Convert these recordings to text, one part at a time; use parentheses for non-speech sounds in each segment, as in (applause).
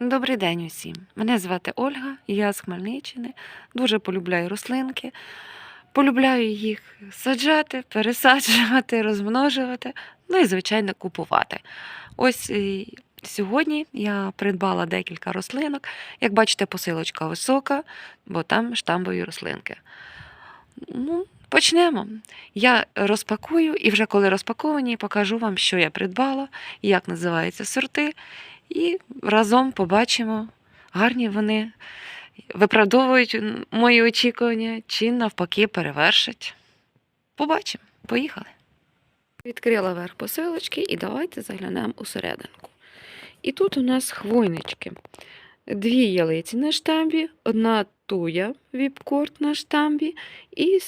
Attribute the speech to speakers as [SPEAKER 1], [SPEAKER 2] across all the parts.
[SPEAKER 1] Добрий день усім. Мене звати Ольга, я з Хмельниччини. Дуже полюбляю рослинки. Полюбляю їх саджати, пересаджувати, розмножувати, ну і, звичайно, купувати. Ось е, сьогодні я придбала декілька рослинок. Як бачите, посилочка висока, бо там штамбові рослинки. Ну, почнемо. Я розпакую і вже коли розпаковані, покажу вам, що я придбала, як називаються сорти. І разом побачимо, гарні вони виправдовують мої очікування чи навпаки перевершать. Побачимо. Поїхали. Відкрила верх посилочки і давайте заглянемо усерединку. І тут у нас хвойнички. Дві ялиці на штамбі, одна туя віпкорт на штамбі і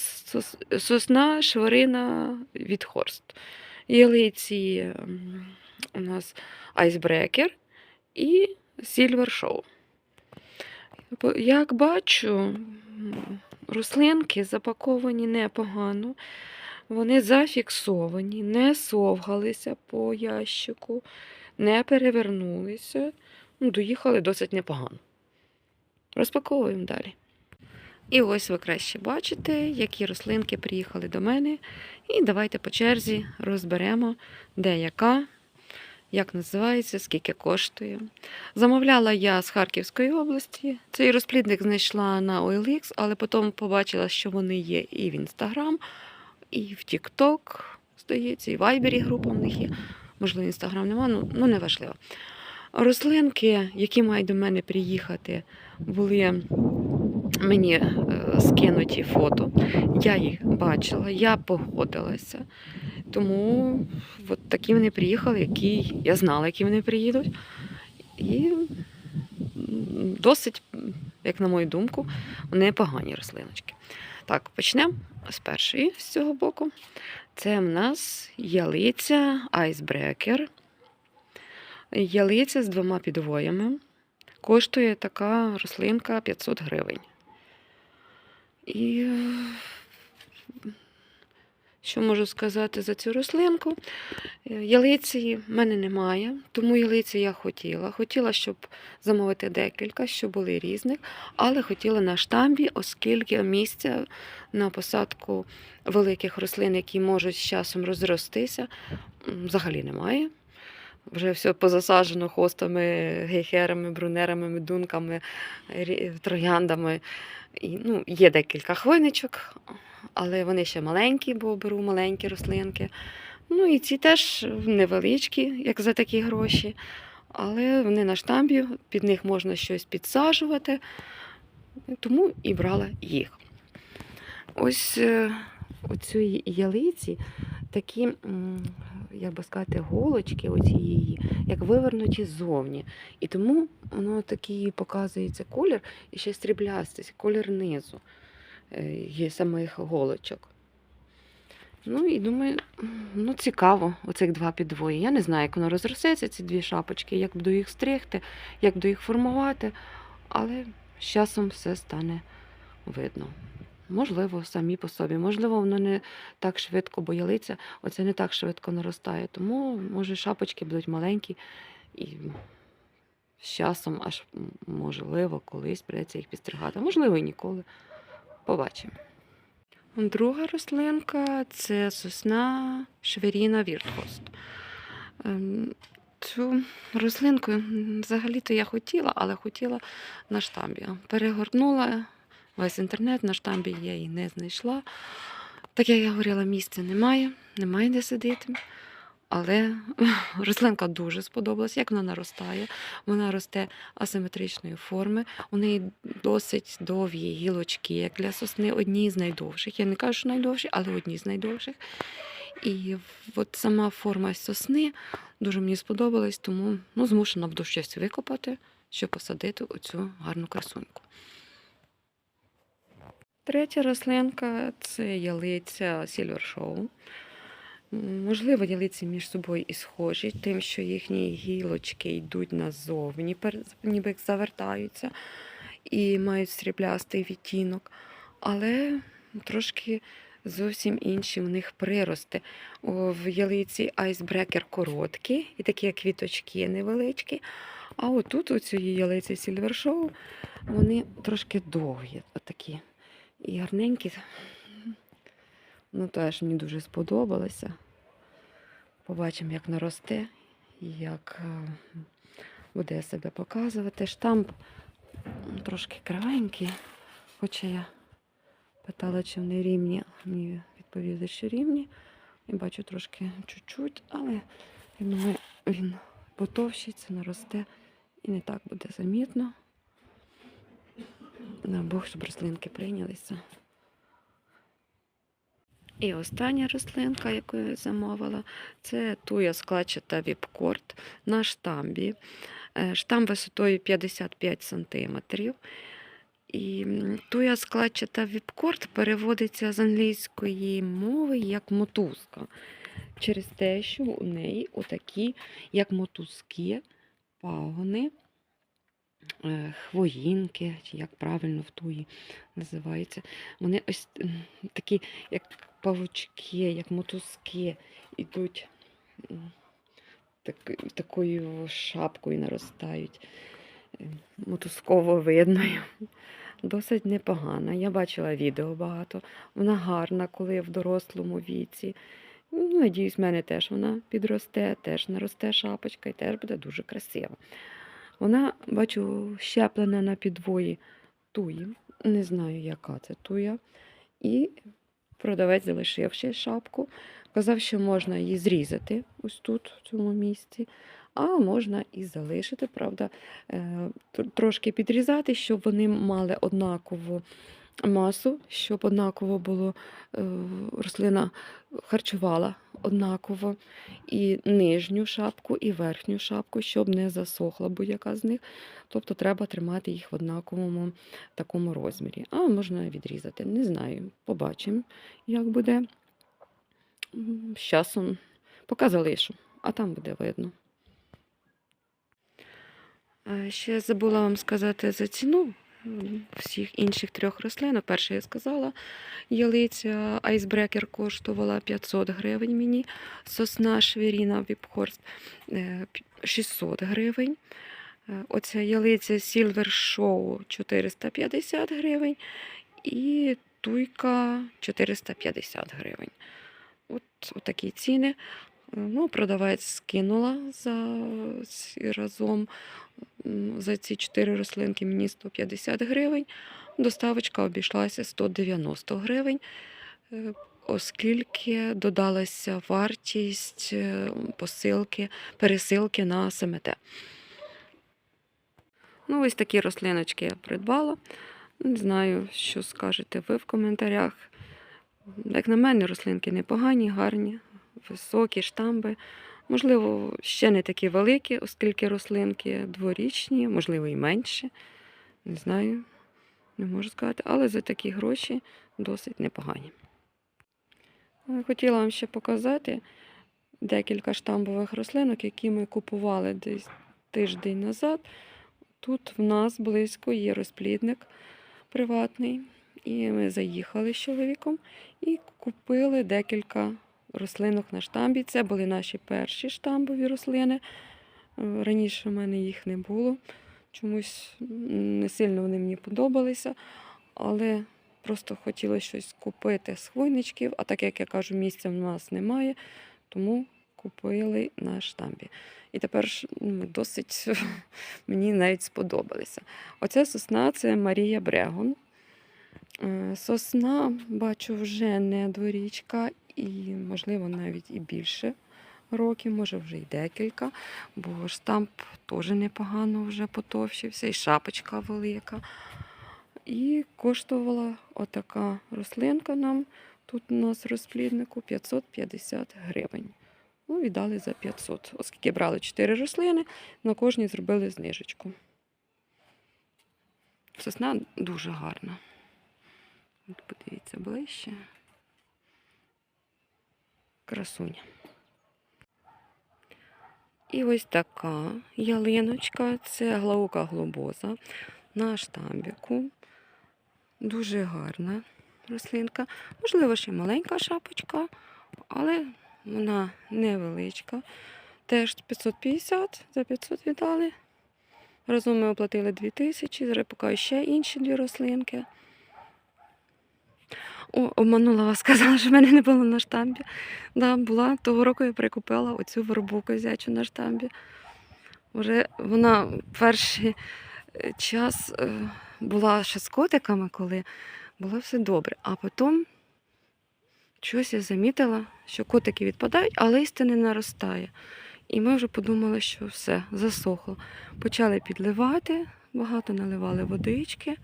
[SPEAKER 1] сосна шварина від хорст. Ялиці у нас айсбрекер і Шоу. Бо, Як бачу, рослинки запаковані непогано, вони зафіксовані, не совгалися по ящику, не перевернулися. Ну, доїхали досить непогано. Розпаковуємо далі. І ось ви краще бачите, які рослинки приїхали до мене. І давайте по черзі розберемо, де яка, як називається, скільки коштує. Замовляла я з Харківської області. Цей розплідник знайшла на OLX, але потім побачила, що вони є і в Instagram, і в TikTok, здається, і в Viber група в них є. Можливо, Instagram нема, ну, ну не важливо. Рослинки, які мають до мене приїхати, були мені е, скинуті фото. Я їх бачила, я погодилася. Тому от такі вони приїхали, які я знала, які вони приїдуть. І досить, як на мою думку, непогані рослиночки. Так, почнемо з першої з цього боку. Це в нас ялиця айсбрекер. Ялиця з двома підвоями. Коштує така рослинка 500 гривень. І е, що можу сказати за цю рослинку? Е, Ялиці в мене немає, тому ялиці я хотіла. Хотіла, щоб замовити декілька, що були різних, але хотіла на штамбі, оскільки місця на посадку великих рослин, які можуть з часом розростися, взагалі немає. Вже все позасаджено хостами, гейхерами, брунерами, медунками, трояндами. І, ну, є декілька хвойничок, але вони ще маленькі, бо беру маленькі рослинки. Ну і ці теж невеличкі, як за такі гроші. Але вони на штамбі, під них можна щось підсаджувати, тому і брала їх. Ось е, ялиці такі, як би сказати, голочки оці її, як вивернуті ззовні. І тому воно такий показується колір і ще стріблястий, колір низу е, є самих голочок. Ну і думаю, ну цікаво, оцих два підвої. Я не знаю, як воно розростеться, ці дві шапочки, як буду їх стригти, як буду їх формувати, але з часом все стане видно. Можливо, самі по собі. Можливо, воно не так швидко, бо оце не так швидко наростає. Тому, може, шапочки будуть маленькі і з часом аж можливо колись придеться їх підстригати. Можливо, і ніколи. Побачимо. Друга рослинка це сосна шверіна Віртхост. Ем, Цю рослинку взагалі-то я хотіла, але хотіла на штамбі. Перегорнула весь інтернет, на штамбі я її не знайшла. Так як я говорила, місця немає, немає де сидіти. Але (laughs) рослинка дуже сподобалась, як вона наростає. Вона росте асиметричної форми. У неї досить довгі гілочки, як для сосни, одні з найдовших. Я не кажу, що найдовші, але одні з найдовших. І от сама форма сосни дуже мені сподобалась, тому ну, змушена буду щось викопати, щоб посадити оцю гарну красуньку. Третя рослинка це ялиця Show. Можливо, ялиці між собою і схожі, тим, що їхні гілочки йдуть назовні, ніби як завертаються і мають сріблястий відтінок. Але трошки зовсім інші в них прирости. В ялиці айсбрекер короткі і такі квіточки невеличкі. А отут у цієї ялиці Show вони трошки довгі, отакі. І гарненькі. Ну, теж мені дуже сподобалося. Побачимо, як наросте як е, буде себе показувати. Штамп трошки кривенький, хоча я питала, чи вони рівні. Мені відповіли, що рівні. І бачу трошки чуть-чуть, але я думаю, він потовщиться, наросте і не так буде замітно. На Бог, щоб рослинки прийнялися. І остання рослинка, яку я замовила, це туя складчата віпкорд на штамбі. Е, Штамб висотою 55 см. І туя складчата віпкорд переводиться з англійської мови як мотузка. Через те, що у неї отакі, як мотузки, пагони, хвоїнки, чи як правильно в туї називається. Вони ось такі, як павучки, як мотузки, ідуть так, такою шапкою наростають, е, мотузково видною. Досить непогана. Я бачила відео багато. Вона гарна, коли в дорослому віці. Ну, Надіюсь, в мене теж вона підросте, теж наросте шапочка і теж буде дуже красива. Вона, бачу, щеплена на підвої туї. Не знаю, яка це туя. І продавець залишив ще шапку. Казав, що можна її зрізати ось тут, в цьому місці, а можна і залишити, правда, е, трошки підрізати, щоб вони мали однакову масу, щоб однаково було е, рослина харчувала однаково і нижню шапку, і верхню шапку, щоб не засохла будь-яка з них. Тобто треба тримати їх в однаковому такому розмірі. А можна відрізати. Не знаю, побачимо, як буде. З часом поки залишу, а там буде видно. Ще забула вам сказати за ціну всіх інших трьох рослин. Перше я сказала, ялиця айсбрекер коштувала 500 гривень мені, сосна швіріна віпхорст е, 600 гривень. Е, Оця ялиця Silver Show 450 гривень і туйка 450 гривень. От, от такі ціни. Ну, продавець скинула за разом за ці чотири рослинки мені 150 гривень. Доставочка обійшлася 190 гривень, е, оскільки додалася вартість е, посилки, пересилки на СМТ. Ну, ось такі рослиночки я придбала. Не знаю, що скажете ви в коментарях. Як на мене, рослинки непогані, гарні, високі штамби. Можливо, ще не такі великі, оскільки рослинки дворічні, можливо, і менші. Не знаю, не можу сказати, але за такі гроші досить непогані. Е, Хотіла вам ще показати декілька штамбових рослинок, які ми купували десь тиждень назад. Тут в нас близько є розплідник приватний. І ми заїхали з чоловіком і купили декілька рослинок на штамбі. Це були наші перші штамбові рослини. Е, Раніше в мене їх не було. Чомусь не сильно вони мені подобалися, але просто хотіла щось купити з хвойничків, а так як я кажу, місця в нас немає, тому купили на штамбі. І тепер досить (laughs) мені навіть сподобалися. Оця сосна це Марія Брегон. Е, Сосна, бачу, вже не дворічка, і, можливо, навіть і більше років, може вже й декілька, бо штамп теж непогано вже потовщився, і шапочка велика. І коштувала отака рослинка нам, тут у нас розпліднику 550 гривень. Ну, віддали за 500. Оскільки брали 4 рослини, на кожній зробили знижечку. Сосна дуже гарна. От подивіться ближче. Красуня. І ось така ялиночка. Це глаука глобоза на штамбіку. Дуже гарна рослинка. Можливо, ще маленька шапочка, але вона невеличка. Теж 550, за 500 віддали. Разом ми оплатили 2 тисячі, зараз поки ще інші дві рослинки. О, обманула вас, (laughs) сказала, що в мене не було на штампі. Да, була. Того року я прикупила оцю вербу козячу на штампі. Вже вона перший е, час е, була ще з котиками, коли було все добре. А потім щось я замітила, що котики відпадають, а листя наростає. І ми вже подумали, що все, засохло. Почали підливати, багато наливали водички,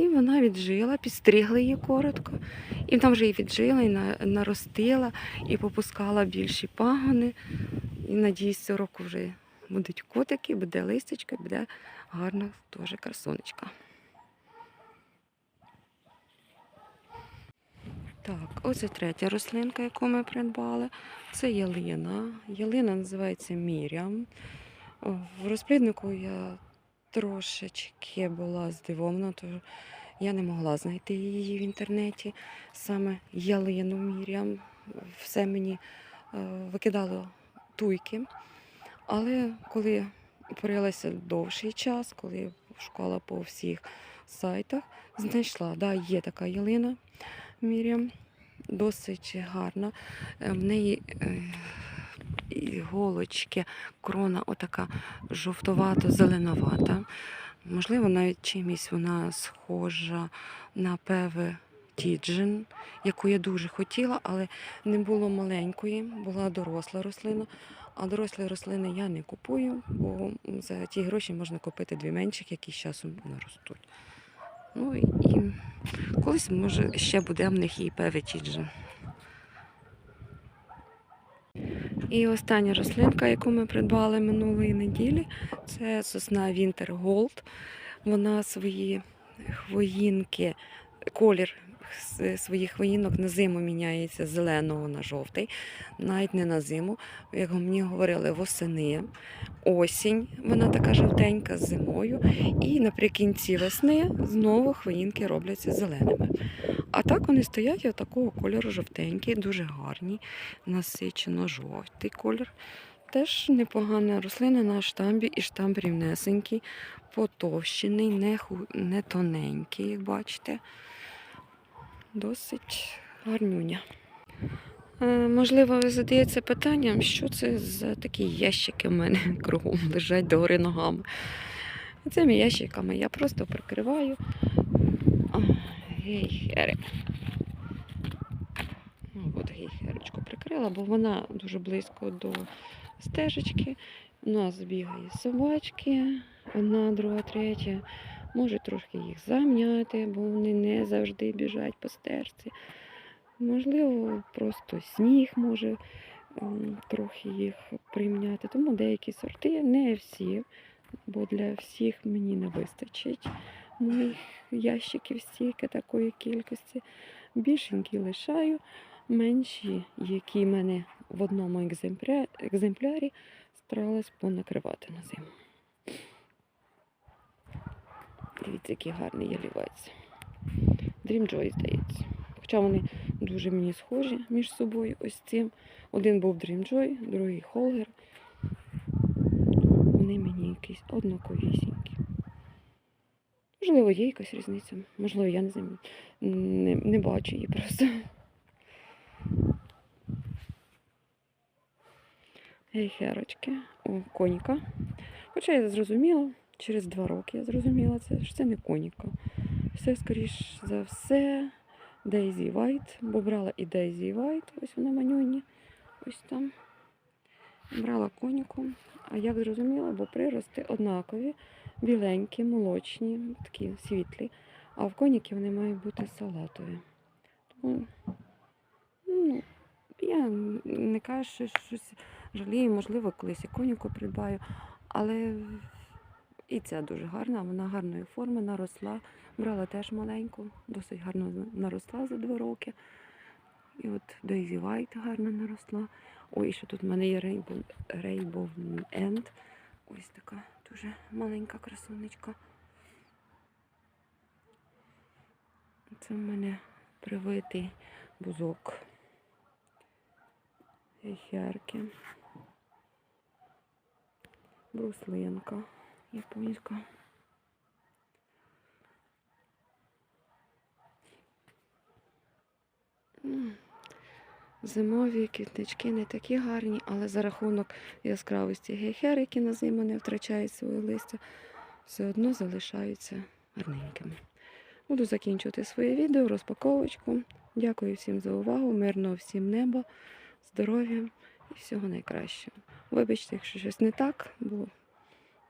[SPEAKER 1] і вона віджила, підстригли її коротко. І там вже і віджила, і наростила, і попускала більші пагони. І надіюсь, цього року вже будуть котики, буде листячка, буде гарна теж красунечка. Так, ось третя рослинка, яку ми придбали. Це ялина. Ялина називається Мірям. В розпліднику я трошечки була здивована, тому я не могла знайти її в інтернеті. Саме ялину Мірям. Все мені е, викидало туйки. Але коли порилася довший час, коли шукала по всіх сайтах, знайшла, да, є така ялина Мірям, досить гарна. Е, В неї е, іголочки, крона отака жовтовато-зеленувата. Можливо, навіть чимось вона схожа на певе тіджин, яку я дуже хотіла, але не було маленької, була доросла рослина. А дорослі рослини я не купую, бо за ті гроші можна купити дві менших, які з часом наростуть. Ну і колись, може, ще буде в них і певе тіджин. І остання рослинка, яку ми придбали минулої неділі, це сосна Winter Gold. Вона свої хвоїнки, колір своїх хвоїнок на зиму міняється з зеленого на жовтий, навіть не на зиму, як мені говорили, восени, осінь, вона така жовтенька з зимою, і наприкінці весни знову хвоїнки робляться зеленими. А так вони стоять такого кольору жовтенькі, дуже гарні, насичено жовтий колір. Теж непогана рослина на штамбі, і штамб рівнесенький, потовщений, не, ху... не тоненький, як бачите. Досить гарнюня. Е, Можливо, ви задаєте питанням, що це за такі ящики в мене (laughs) кругом лежать догори ногами. Цими ящиками я просто прикриваю. А, Гейхерик. Ну, от гейхерочку прикрила, бо вона дуже близько до стежечки. У нас бігає собачки, одна, друга, третя. Може трошки їх зам'яти, бо вони не завжди біжать по стежці. Можливо, просто сніг може ем, трохи їх примняти. Тому деякі сорти, не всі, бо для всіх мені не вистачить ящиків стільки такої кількості. Більшенькі лишаю, менші, які в мене в одному екземплярі, старалась понакривати на зиму. Дивіться, який гарний ялівець. Joy, здається. Хоча вони дуже мені схожі між собою. Ось цим. Один був Dream Joy, другий Холгер. Вони мені якісь однаковісінькі. Можливо, є якась різниця. Можливо, я не знаю. Не, не бачу її просто. Гейхерочки. О, коніка. Хоча я зрозуміла, через два роки я зрозуміла це, що це не коніка. Все, скоріш за все, Дейзі Вайт, бо брала і Дейзі Вайт, ось вона манюні, ось там. Брала коніку. А як зрозуміла, бо прирости однакові, біленькі, молочні, такі світлі. А в коніки вони мають бути салатові. Тому, ну, я не кажу, що щось жалію, можливо, колись і коніку придбаю, але і ця дуже гарна, вона гарної форми наросла. Брала теж маленьку, досить гарно наросла за два роки. І от Daisy White гарно наросла. Ой, ще тут в мене є End. Ось така дуже маленька красунечка. Це в мене привитий бузок. Ехерки. Бруслинка. японська. М, Зимові квітнички не такі гарні, але за рахунок яскравості гейхер, які на зиму не втрачають своє листя, все одно залишаються гарненькими. Буду закінчувати своє відео, розпаковочку. Дякую всім за увагу, мирного всім неба, здоров'я і всього найкращого. Вибачте, якщо щось не так, бо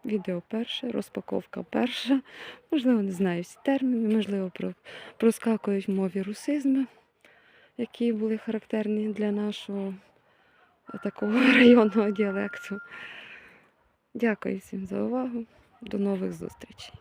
[SPEAKER 1] відео перше, розпаковка перша. Можливо, не знаю всі терміни, можливо, про- проскакують в мові русизми, які були характерні для нашого е, такого (laughs) районного діалекту. Дякую всім за увагу. До нових зустрічей.